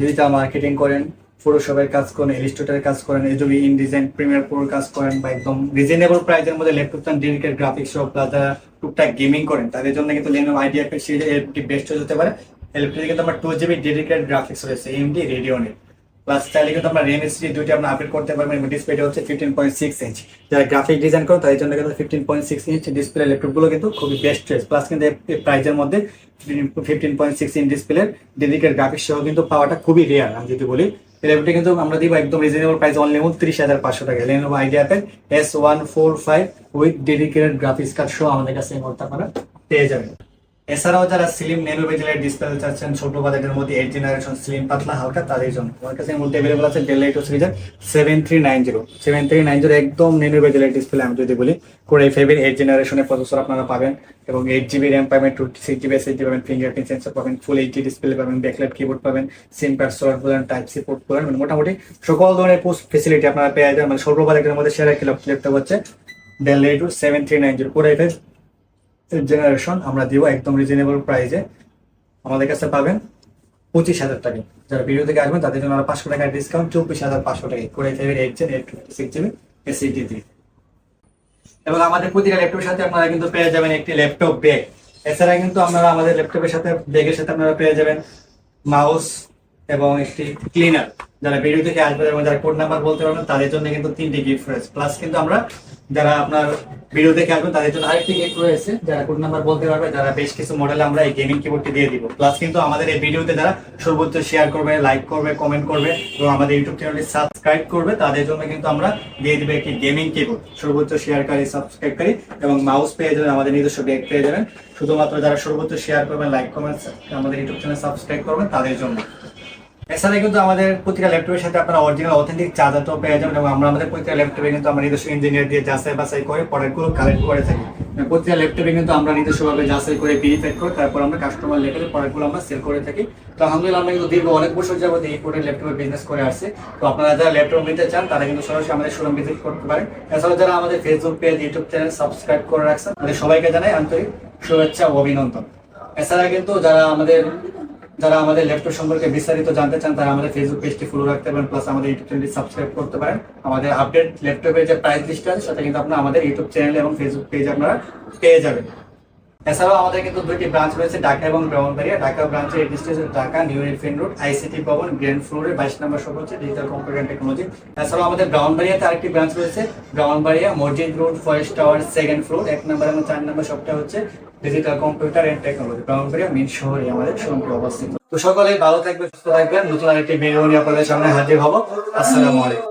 [SPEAKER 1] ডিজিটাল মার্কেটিং করেন ফটোশপের কাজ করেন ইলিস্ট্রেটরের কাজ করেন, এজবি ইন ডিজাইন প্রিমিয়ার প্রোর কাজ করেন বা একদম রিজনেবল প্রাইসের মধ্যে ল্যাপটপ চান গ্রাফিক্স প্লাস যারা টুকটাক গেমিং করেন, তাদের জন্য কিন্তু Lenovo IdeaPad সিরিজ এটি বেস্ট হতে পারে। এলপিডি কিন্তু আমার টু জিবি ডেডিকেট গ্রাফিক্স রয়েছে এমডি রেডিওনের প্লাস চাইলে কিন্তু আমরা র্যাম এসডি দুইটা আমরা আপডেট করতে পারবেন এবং ডিসপ্লেটা হচ্ছে ফিফটিন পয়েন্ট সিক্স ইঞ্চ যারা গ্রাফিক ডিজাইন করেন তাদের জন্য কিন্তু fifteen point six inch display ল্যাপটপগুলো কিন্তু খুবই বেস্ট চয়েস প্লাস কিন্তু প্রাইজের মধ্যে fifteen point six inch display dedicate graphics সহ কিন্তু পাওয়াটা খুবই রেয়ার আমি যদি বলি। ল্যাপটপটি কিন্তু আমরা দিব একদম রিজনেবল প্রাইস অনলি উনত্রিশ হাজার পাঁচশো টাকা। Lenovo IdeaPad S one four five with dedicated graphics card সহ আমাদের কাছে এই মুহূর্তে আপনারা পেয়ে যাবেন। এছাড়াও যারা স্লিম নেনো বেজেলের ডিসপ্লে চাচ্ছেন, ছোট বাজেটের মধ্যে এইট জেনারেশন স্লিম পাতলা হালকা, তাদের জন্য। আমার কাছে মধ্যে অ্যাভেলেবল আছে ডেল এইট সিরিজের seven three nine zero seven three nine zero একদম নেনো বেজেলের ডিসপ্লে আমি যদি বলি করে ফাইভের এইট জেনারেশনের প্রসেসর আপনারা পাবেন, এবং এইট জিবি র্যাম পাবেন টু সিক্স জিবি এসএসডি পাবেন ফিঙ্গারপ্রিন্ট সেন্সর পাবেন ফুল এইচডি ডিসপ্লে পাবেন ব্যাকলাইট কিবোর্ড পাবেন সিম কার্ড সোলার বলেন টাইপ সি পোর্ট বলেন মানে মোটামুটি সকল ধরনের পোস্ট ফেসিলিটি আপনারা পেয়ে যাবেন মানে স্বল্প বাজেটের মধ্যে সেরা একটি ল্যাপটপ হচ্ছে Dell eight seven three nine zero করে ফাইভ জেনারেশন আমরা দিব একদম রিজনেবল প্রাইজে আমাদের কাছে পাবেন পঁচিশ হাজার টাকা। যারা ভিডিও থেকে আসবেন, তাদের জন্য পাঁচশো টাকা ডিসকাউন্ট চব্বিশ হাজার পাঁচশো টাকা। করে ফাইভের eight gen eight six GB SSD দিয়ে এবং আমাদের প্রতিটা ল্যাপটপের সাথে আপনারা কিন্তু পেয়ে যাবেন একটি ল্যাপটপ ব্যাগ এছাড়া কিন্তু আপনারা আমাদের ল্যাপটপের সাথে ব্যাগের সাথে আপনারা পেয়ে যাবেন মাউস এবং একটি ক্লিনার যারা ভিডিও থেকে আসবেন এবং যারা কোড নাম্বার বলতে পারবেন, তাদের জন্য কিন্তু তিনটি গিফট রয়েছে। প্লাস কিন্তু আমরা যারা আপনার ভিডিও দেখে আসবেন, তাদের জন্য আরেকটি গিফট রয়েছে। যারা কোড নাম্বার বলতে পারবে, যারা বেশ কিছু মডেল আমরা এই গেমিং কিবোর্ডটি দিয়ে দিব। প্লাস কিন্তু আমাদের এই ভিডিওতে যারা সর্বোচ্চ শেয়ার করবে লাইক করবে কমেন্ট করবে এবং আমাদের ইউটিউব চ্যানেলটি সাবস্ক্রাইব করবে, তাদের জন্য কিন্তু আমরা দিয়ে দিবে একটি গেমিং কিবোর্ড সর্বোচ্চ শেয়ারকারী সাবস্ক্রাইবকারী এবং মাউস পেয়ে যাবেন, আমাদের নিজস্ব ব্যাগ পেয়ে যাবেন। শুধুমাত্র যারা সর্বোচ্চ শেয়ার করবেন লাইক কমেন্ট আমাদের ইউটিউব চ্যানেল সাবস্ক্রাইব করবেন, তাদের জন্য। এছাড়া কিন্তু আমাদের প্রতিটা ল্যাপটপের সাথে আপনারা অরিজিনাল অথেন্টিক চার্জারটাও পেয়ে যাবেন এবং আমরা আমাদের প্রতিটা ল্যাপটপে কিন্তু আমরা নিজস্ব ইঞ্জিনিয়ার দিয়ে যাচাই বাছাই করে প্রোডাক্টগুলো কালেক্ট করে থাকি। মানে প্রতিটা ল্যাপটপে কিন্তু আমরা নিজস্বভাবে যাচাই করে ভেরিফাই করে তারপর আমরা কাস্টমার লেভেলে প্রোডাক্টগুলো আমরা সেল করে থাকি। তো আলহামদুলিল্লাহ আমরা কিন্তু দীর্ঘ অনেক বছর যাবত এই প্রোডাক্ট ল্যাপটপে বিজনেস করে আসছে। তো আপনারা যারা ল্যাপটপ নিতে চান, তারা কিন্তু সরাসরি আমাদের শোরুম ভিজিট করতে পারেন। এছাড়াও যারা আমাদের Facebook page YouTube channel subscribe করে রাখছেন, তাদের সবাইকে জানাই আন্তরিক শুভেচ্ছা ও অভিনন্দন। এছাড়া কিন্তু যারা আমাদের যারা আমাদের ল্যাপটপ সম্পর্কে বিস্তারিত জানতে চান, তারা আমাদের ফেসবুক পেজটি ফলো রাখতে পারেন প্লাস আমাদের ইউটিউব চ্যানেলটি সাবস্ক্রাইব করতে পারেন। আমাদের আপডেট ল্যাপটপের যে প্রাইস লিস্ট আছে, সেটা কিন্তু আপনারা আমাদের ইউটিউব চ্যানেল এবং ফেসবুক পেজ আপনারা পেয়ে যাবেন। এছাড়াও আমাদের কিন্তু দুটি ব্রাঞ্চ রয়েছে, ঢাকা এবং ব্রাহ্মণবাড়িয়া। ঢাকা ব্রাঞ্চের এড্রেস হচ্ছে Dhaka new elephant road ICT ভবন গ্র্যান্ড ফ্লোরে বাইশ নম্বর শপ হচ্ছে ডিজিটাল কম্পিউটার টেকনোলজি এছাড়াও আমাদের ব্রাহ্মণবাড়িয়াতে আরেকটি ব্রাঞ্চ রয়েছে, ব্রাহ্মণবাড়িয়া মসজিদ road forest tower second floor এক নম্বর এবং চার নম্বর সবটা হচ্ছে digital computer and technology Brahmanbaria main শহরে আমাদের শোরুমটি অবস্থিত। তো সকলে ভালো থাকবে সুস্থ থাকবেন। নতুন আরেকটি মেয়ে আপনাদের সামনে হাজির হব। আসসালামু আলাইকুম।